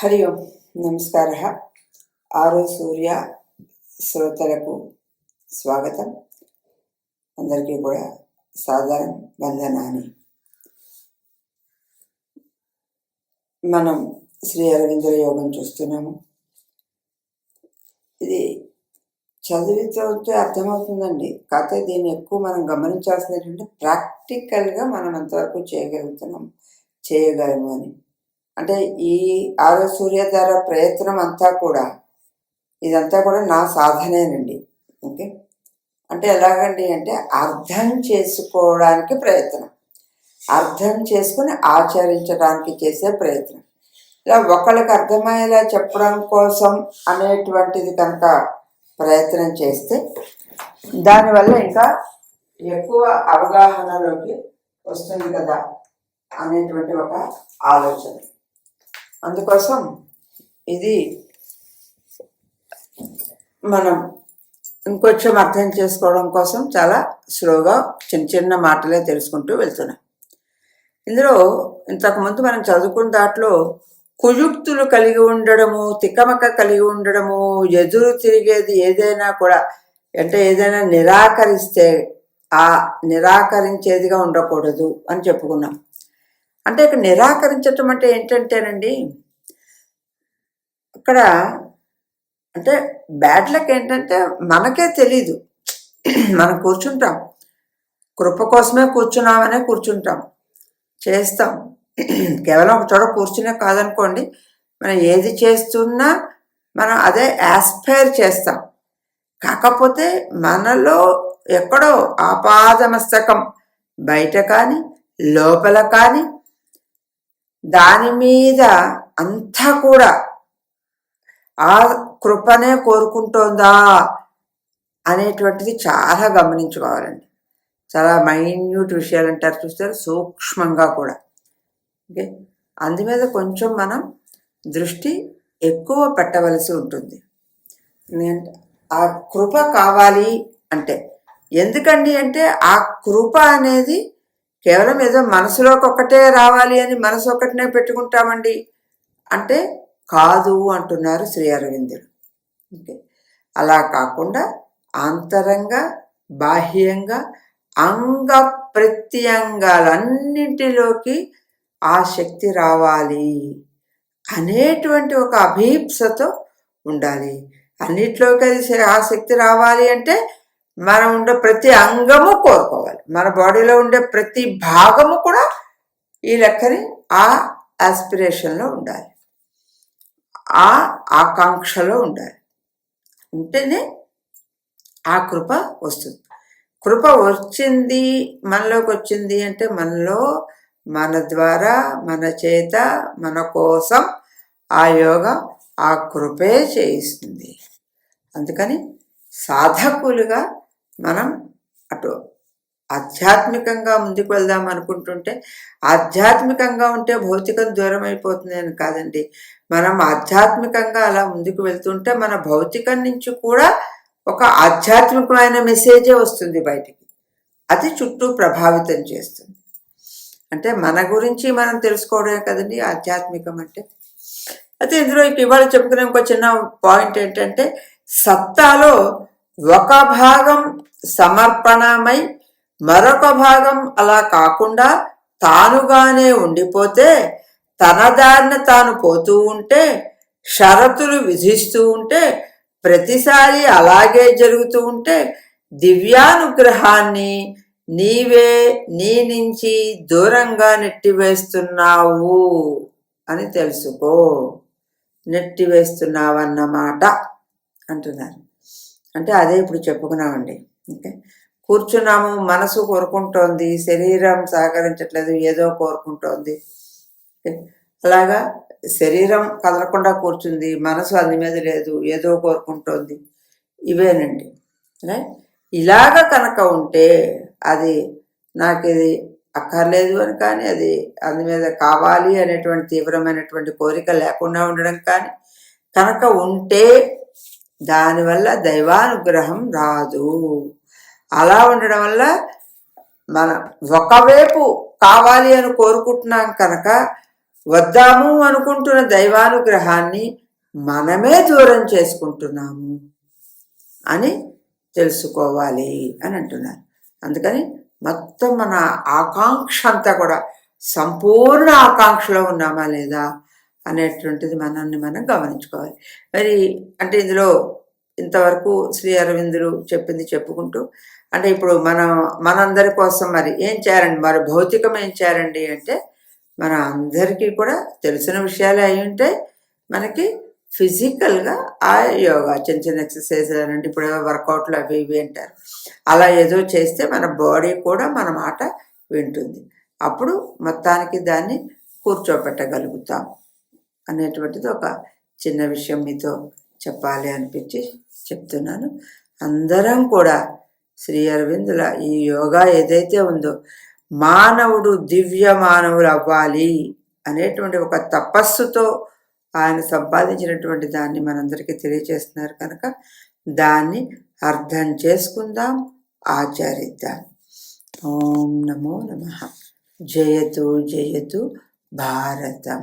హరి ఓం నమస్కార. ఆరో సూర్య శ్రోతలకు స్వాగతం. అందరికీ కూడా సాధారణ వందనాన్ని మనం శ్రీ అరవిందుల యోగం చూస్తున్నాము. ఇది చదివితే అర్థమవుతుందండి. కాకపోతే దీన్ని ఎక్కువ మనం గమనించాల్సింది ఏంటంటే ప్రాక్టికల్గా మనం ఎంతవరకు చేయగలుగుతున్నాం చేయగలము అని. అంటే ఈ ఆరో సూర్యధార ప్రయత్నం అంతా కూడా ఇదంతా కూడా నా సాధనేనండి. ఓకే? అంటే ఎలాగండి అంటే అర్థం చేసుకోవడానికి ప్రయత్నం. అర్థం చేసుకుని ఆచరించడానికి చేసే ప్రయత్నం. ఇలా ఒకళ్ళకి అర్థమయ్యేలా చెప్పడం కోసం అనేటువంటిది కనుక ప్రయత్నం చేస్తే దానివల్ల ఇంకా ఎక్కువ అవగాహనలోకి వస్తుంది కదా అనేటువంటి ఒక ఆలోచన. అందుకోసం ఇది మనం ఇంకొంచెం అర్థం చేసుకోవడం కోసం చాలా స్లోగా చిన్న చిన్న మాటలే తెలుసుకుంటూ వెళ్తున్నాం. ఇందులో ఇంతకుముందు మనం చదువుకున్న దాంట్లో కుయుక్తులు కలిగి ఉండడము తికమక కలిగి ఉండడము ఎదురు తిరిగేది ఏదైనా కూడా అంటే ఏదైనా నిరాకరిస్తే ఆ నిరాకరించేదిగా ఉండకూడదు అని చెప్పుకున్నాం. అంటే ఇక్కడ నిరాకరించటం అంటే ఏంటంటేనండి అక్కడ అంటే బ్యాడ్ లక్ ఏంటంటే మనకే తెలీదు. మనం కూర్చుంటాం. కృప కోసమే కూర్చున్నామనే కూర్చుంటాం. చేస్తాం. కేవలం ఒక చోట కూర్చునే కాదనుకోండి మనం ఏది చేస్తున్నా మనం అదే యాస్పైర్ చేస్తాం. కాకపోతే మనలో ఎక్కడో ఆపాదమస్తకం. బయట కానీ లోపల కానీ దాని మీద అంతా కూడా ఆ కృపనే కోరుకుంటోందా అనేటువంటిది చాలా గమనించుకోవాలండి. చాలా మైన్యూట్ విషయాలు అంటారు చూస్తారు సూక్ష్మంగా కూడా. ఓకే? అందు మీద కొంచెం మనం దృష్టి ఎక్కువ పెట్టవలసి ఉంటుంది. ఆ కృప కావాలి అంటే ఎందుకండి అంటే ఆ కృప అనేది కేవలం ఏదో మనసులోకి ఒక్కటే రావాలి అని మనసు ఒక్కటినే పెట్టుకుంటామండి. అంటే కాదు అంటున్నారు శ్రీ అరవిందులు. ఓకే. అలా కాకుండా అంతరంగా బాహ్యంగా అంగ ప్రత్యంగాలన్నింటిలోకి ఆ శక్తి రావాలి అనేటువంటి ఒక అభీప్సతో ఉండాలి. అన్నిట్లోకి అది ఆ శక్తి రావాలి అంటే మనం ఉండే ప్రతి అంగము కోరుకోవాలి. మన బాడీలో ఉండే ప్రతి భాగము కూడా ఈ లెక్కని ఆ ఆస్పిరేషన్లో ఉండాలి. ఆ ఆకాంక్షలో ఉండాలి. ఉంటేనే ఆ కృప వస్తుంది. కృప వచ్చింది మనలోకి వచ్చింది అంటే మనలో మన ద్వారా మన చేత మన కోసం ఆ యోగ ఆ కృపే చేయిస్తుంది. అందుకని సాధకులుగా మనం అటు ఆధ్యాత్మికంగా ముందుకు వెళ్దాం అనుకుంటుంటే ఆధ్యాత్మికంగా ఉంటే భౌతికం దూరం అయిపోతుంది అని కాదండి. మనం ఆధ్యాత్మికంగా అలా ముందుకు వెళ్తుంటే మన భౌతికం నుంచి కూడా ఒక ఆధ్యాత్మికమైన మెసేజే వస్తుంది బయటికి. అది చుట్టూ ప్రభావితం చేస్తుంది. అంటే మన గురించి మనం తెలుసుకోవడమే కదండి ఆధ్యాత్మికం అంటే. అయితే ఇందులో ఇవాళ చెప్పుకునే ఒక చిన్న పాయింట్ ఏంటంటే సత్తాలో ఒక భాగం సమర్పణమై మరొక భాగం అలా కాకుండా తానుగానే ఉండిపోతే తన దారిన తాను పోతూ ఉంటే షరతులు విధిస్తూ ఉంటే ప్రతిసారి అలాగే జరుగుతూ ఉంటే దివ్యానుగ్రహాన్ని నీవే నీ నుంచి దూరంగా నెట్టివేస్తున్నావు అని తెలుసుకో. నెట్టివేస్తున్నావన్నమాట అంటున్నారు. అంటే అదే ఇప్పుడు చెప్పుకున్నామండి. ఓకే? కూర్చున్నాము మనసు కోరుకుంటోంది శరీరం సహకరించట్లేదు ఏదో కోరుకుంటోంది. అలాగా శరీరం కదలకుండా కూర్చుంది మనసు అంది మీద లేదు ఏదో కోరుకుంటోంది. ఇవేనండి. రైట్ ఇలాగ కనుక ఉంటే అది నాకు ఇది అక్కర్లేదు అని కానీ అది అందు మీద కావాలి అనేటువంటి తీవ్రమైనటువంటి కోరిక లేకుండా ఉండడం కానీ కనుక ఉంటే దానివల్ల దైవానుగ్రహం రాదు. అలా ఉండడం వల్ల మన ఒకవైపు కావాలి అని కోరుకుంటున్నాం కనుక వద్దాము అనుకుంటున్న దైవానుగ్రహాన్ని మనమే దూరం చేసుకుంటున్నాము అని తెలుసుకోవాలి అని అంటున్నారు. అందుకని మొత్తం మన ఆకాంక్ష అంతా కూడా సంపూర్ణ ఆకాంక్షలో ఉన్నామా లేదా? అనేటువంటిది మనల్ని మనం గమనించుకోవాలి. మరి అంటే ఇందులో ఇంతవరకు శ్రీ అరవిందులు చెప్పింది చెప్పుకుంటూ అంటే ఇప్పుడు మనం మనందరి కోసం మరి ఏం చేయాలండి? మరి భౌతికం ఏం చేయాలండి అంటే మన అందరికీ కూడా తెలిసిన విషయాలే అయి ఉంటే మనకి ఫిజికల్గా ఆ యోగా చిన్న చిన్న ఎక్సర్సైజ్ అంటే ఇప్పుడు వర్కౌట్లు అవి ఇవి అంటారు. అలా ఏదో చేస్తే మన బాడీ కూడా మన మాట వింటుంది. అప్పుడు మొత్తానికి దాన్ని కూర్చోపెట్టగలుగుతాం. అనేటువంటిది ఒక చిన్న విషయం మీతో చెప్పాలి అనిపించి చెప్తున్నాను. అందరం కూడా శ్రీ అరవిందుల ఈ యోగా ఏదైతే ఉందో మానవుడు దివ్య మానవులు అవ్వాలి అనేటువంటి ఒక తపస్సుతో ఆయన సంపాదించినటువంటి దాన్ని మనందరికీ తెలియజేస్తున్నారు కనుక దాన్ని అర్థం చేసుకుందాం ఆచరిద్దాం. ఓం నమో నమ. జయతు జయతు భారతం.